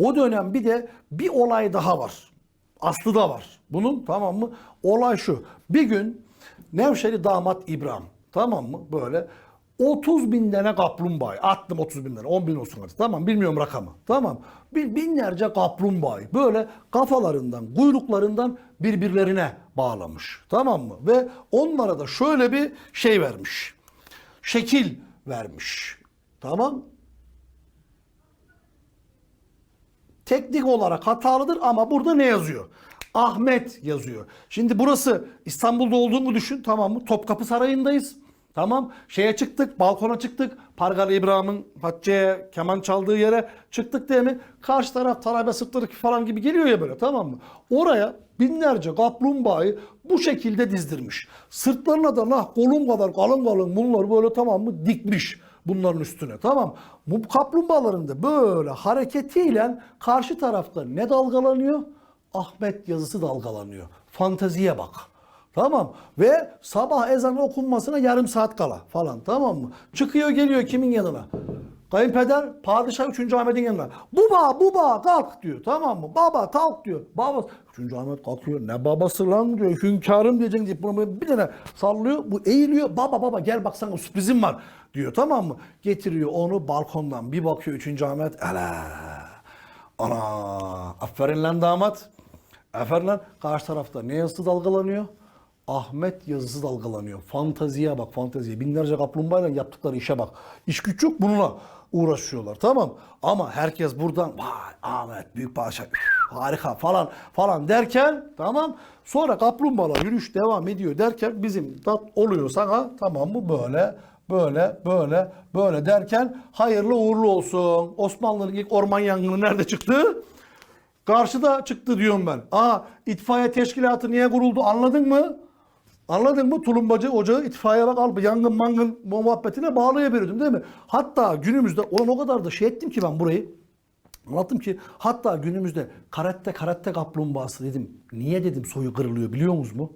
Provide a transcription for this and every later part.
O dönem bir de bir olay daha var. Aslı da var. Bunun tamam mı? Olay şu. Bir gün Nevşehirli damat İbrahim tamam mı? Böyle 30 bin tane kaplumbağa. Attım 30 bin tane. 10 bin olsun hadi. Tamam bilmiyorum rakamı. Tamam. Bin, binlerce kaplumbağa böyle kafalarından, kuyruklarından birbirlerine bağlamış. Tamam mı? Ve onlara da şöyle bir şey vermiş. Şekil vermiş. Tamam. Teknik olarak hatalıdır ama burada ne yazıyor? Ahmet yazıyor. Şimdi burası İstanbul'da olduğunu düşün tamam mı? Topkapı Sarayı'ndayız. Tamam. Şeye çıktık, balkona çıktık. Pargalı İbrahim'in Hatice'ye keman çaldığı yere çıktık değil mi? Karşı taraf tarabe sırtları falan gibi geliyor ya böyle tamam mı? Oraya binlerce kaplumbağayı bu şekilde dizdirmiş. Sırtlarına da nah kolum kadar kalın kalın bunlar böyle tamam mı dikmiş bunların üstüne tamam. Bu kaplumbağaların böyle hareketiyle karşı tarafta ne dalgalanıyor? Ahmet yazısı dalgalanıyor. Fanteziye bak. Tamam ve sabah ezanı okunmasına yarım saat kala falan tamam mı? Çıkıyor geliyor kimin yanına? Kayınpeder padişah 3. Ahmet'in yanına. Baba baba kalk diyor tamam mı? Baba kalk diyor. Baba 3. Ahmet kalkıyor. Ne babası lan diyor. Hünkârım diyeceksin deyip böyle bir tane sallıyor. Bu eğiliyor. Baba baba gel bak sana sürprizim var diyor tamam mı? Getiriyor onu balkondan bir bakıyor 3. Ahmet. Ala. Ana. Aferin lan damat. Aferin lan. Karşı tarafta ne yazısı dalgalanıyor? Ahmet yazısı dalgalanıyor. Fanteziye bak fanteziye. Binlerce kaplumbağayla yaptıkları işe bak. İş güç yok bununla uğraşıyorlar tamam. Ama herkes buradan vay Ahmet büyük üf, harika falan falan derken tamam. Sonra kaplumbağalar yürüyüş devam ediyor derken bizim tat oluyor sana tamam mı böyle böyle böyle böyle derken hayırlı uğurlu olsun. Osmanlı'nın ilk orman yangını nerede çıktı? Karşıda çıktı diyorum ben. Aa itfaiye teşkilatı niye kuruldu anladın mı? Anladın mı? Tulumbacı ocağı itfaiye bak al yangın mangın muhabbetine bağlayabilirdim değil mi? Hatta günümüzde olan o kadar da şey ettim ki ben burayı. Anlattım ki hatta günümüzde karette karette kaplumbağası dedim. Niye dedim soyu kırılıyor biliyor musunuz mu?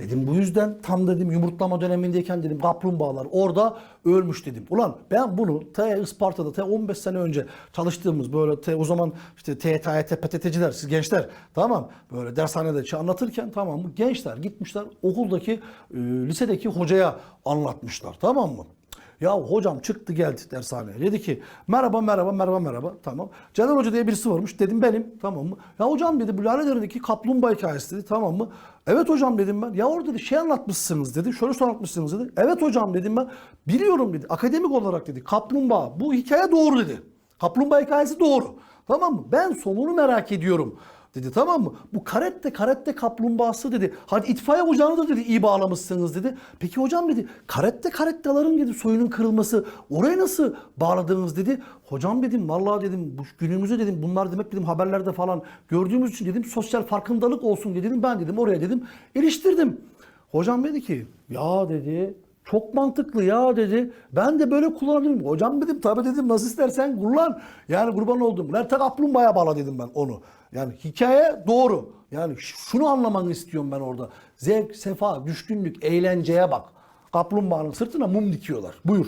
Dedim bu yüzden tam dedim yumurtlama dönemindeyken dedim kaplumbağalar orada ölmüş dedim. Ulan ben bunu T Isparta'da T 15 sene önce çalıştığımız böyle T o zaman işte T TYT PTT'ciler siz gençler tamam böyle dershanede şey anlatırken tamam mı gençler gitmişler okuldaki e, lisedeki hocaya anlatmışlar tamam mı? Ya hocam çıktı geldi dershaneye. Dedi ki merhaba merhaba merhaba merhaba. Tamam. Celal Hoca diye birisi varmış. Dedim benim. Tamam mı? Ya hocam dedi bu Laledere'deki kaplumbağa hikayesi dedi. Tamam mı? Evet hocam dedim ben. Ya orada dedi şey anlatmışsınız dedi. Şöyle anlatmışsınız dedi. Evet hocam dedim ben. Biliyorum dedi. Akademik olarak dedi. Kaplumbağa. Bu hikaye doğru dedi. Kaplumbağa hikayesi doğru. Tamam mı? Ben sonunu merak ediyorum dedi tamam mı? Bu karette karette kaplumbağası dedi. Hadi itfaiye ocağını da dedi iyi bağlamışsınız dedi. Peki hocam dedi karette karettaların dedi soyunun kırılması oraya nasıl bağladınız dedi. Hocam dedim vallahi dedim bu günümüzde dedim bunlar demek dedim haberlerde falan gördüğümüz için dedim sosyal farkındalık olsun dedim ben dedim oraya dedim iliştirdim. Hocam dedi ki ya dedi çok mantıklı ya dedi. Ben de böyle kullanıyorum. Hocam dedim tabii dedim nasıl istersen kullan. Yani kurban oldum. Nerede kaplumbağaya bağla dedim ben onu. Yani hikaye doğru. Yani şunu anlamanı istiyorum ben orada. Zevk, sefa, düşkünlük, eğlenceye bak. Kaplumbağanın sırtına mum dikiyorlar. Buyur.